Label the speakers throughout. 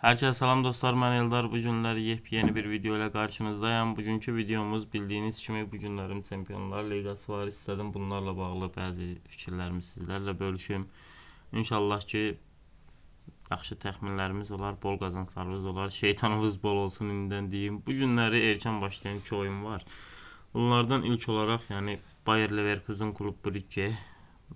Speaker 1: Herkese selam dostlar ben Eldar. Bugünler yepyeni bir video ile karşınızdayım. Bugünkü videomuz bildiğiniz kimi bugünlerin Çempionlar Ligası var. İstedim bunlarla bağlı bazı fikirlerimi sizlerle bölüşüm. İnşallah ki yaxşı təxminlərimiz olar, bol qazanclarımız olar. Şeytanımız bol olsun indidən deyim. Bu günləri erkən başlayan iki oyun var. Bunlardan ilk olaraq, yəni Bayer Leverkusen Klub Brugge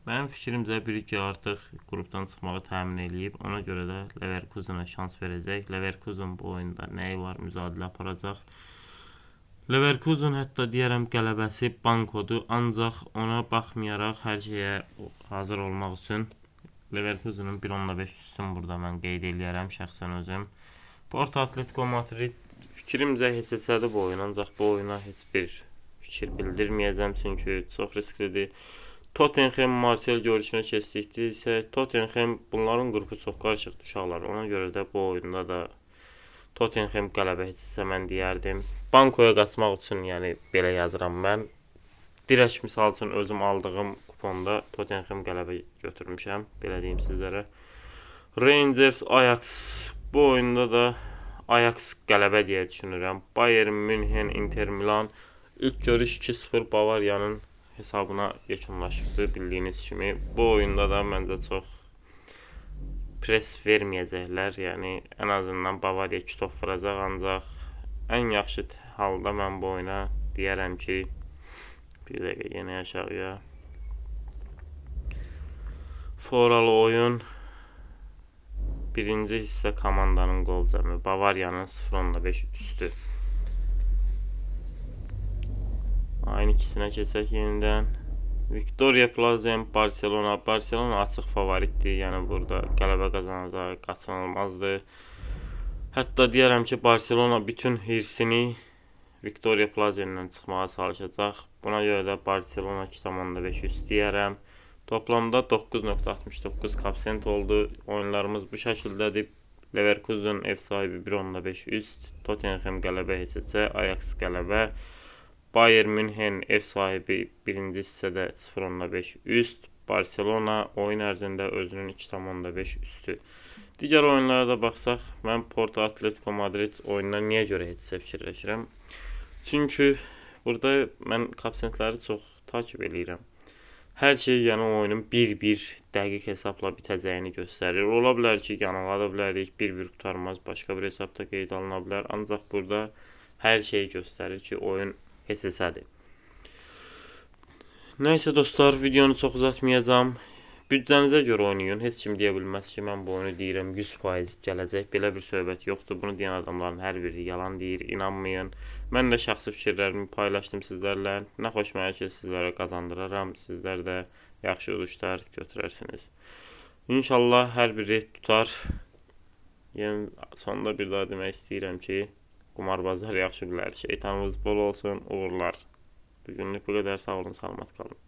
Speaker 1: Mənim fikrimcə Brugge artıq qrupdan çıxmağı təmin eləyib. Ona görə də Leverkusenə şans verəcək. Leverkusen bu oyunda nəyi var, mücadilə aparacaq. Leverkusen hətta deyərəm qələbəsi bankodur, ancaq ona baxmayaraq hər şeyə hazır olmaq üçün Leverkusenin 1.5 üstün burada mən qeyd eləyərəm şəxsən özüm. Porto Atletico Madrid fikrimcə heç heçədir bu oyun, ancaq bu oyuna heç bir fikir bildirməyəcəm çünki çox risklidir. Tottenham Marcel görüşünə keçdikdə isə Tottenham bunların qrupu çox qarışıqdır uşaqlar. Ona görə də bu oyunda da Tottenham qələbə etsə mən deyərdim. Bankoya qaçmaq üçün, yəni belə yazıram mən. Dirək misal üçün özüm aldığım kuponda Tottenham qələbə götürmüşəm, belə deyim sizlərə. Rangers Ajax bu oyunda da Ajax qələbə deyə düşünürəm. Bayern Münhen Inter Milan ilk görüş 2-0 Bavariyanın hesabına yekunlaşıbdı bildiyiniz kimi. Bu oyunda da məncə çox pres verməyəcəklər. Yəni ən azından Bavariya 2 top vuracaq, ancaq ən yaxşı halda mən bu oyuna deyərəm ki, bir dəqiqə yenə aşağıya. Foralı oyun birinci hissə komandanın qol cəmi. Bavariyanın 0.5 üstü. Aynı ikisine keçək yenidən. Victoria Plazen Barcelona. Barcelona açıq favoritdir. Yəni burada qələbə qazanacaq, qaçınılmazdır. Hətta deyərəm ki, Barcelona bütün hirsini Victoria Plazen'dən çıxmağa çalışacaq. Buna görə də Barcelona 2.5 üst deyərəm. Toplamda 9.69 koefficient oldu. Oyunlarımız bu şəkildədir. Leverkusen ev sahibi 1.5 üst, Tottenham qələbə heçsə, Ajax qələbə. Bayern Münhen ev sahibi birinci hissədə 0.5 üst. Barcelona oyun ərzində özünün 2.5 üstü. Digər oyunlara da baxsaq, mən Porto Atletico Madrid oyununa niyə görə heçsə fikirləşirəm? Çünki burada mən koeffisientləri çox takib eləyirəm. Hər şey yəni oyunun 1-1 dəqiq hesabla bitəcəyini göstərir. Ola bilər ki, yanıla bilərik, 1-1 qurtarmaz, başqa bir hesabda qeyd alına bilər. Ancaq burada hər şey göstərir ki, oyun HSS-dir. Nəysə dostlar, videonu çox uzatmayacağam. Büdcənizə görə oynayın. Heç kim deyə bilməz ki, mən bu oyunu deyirəm 100% gələcək. Belə bir söhbət yoxdur. Bunu deyən adamların hər biri yalan deyir. İnanmayın. Mən də şəxsi fikirlərimi paylaşdım sizlərlə. Nə xoş mənə ki, sizlərə qazandıraram. Sizlər də yaxşı uduşlar götürərsiniz. İnşallah hər biri tutar. Yəni sonda bir daha demək istəyirəm ki, qumarbazlar yaxşı bilər. Şeytanınız bol olsun, uğurlar. Bugünlük bu qədər. Sağ olun, salamat qalın.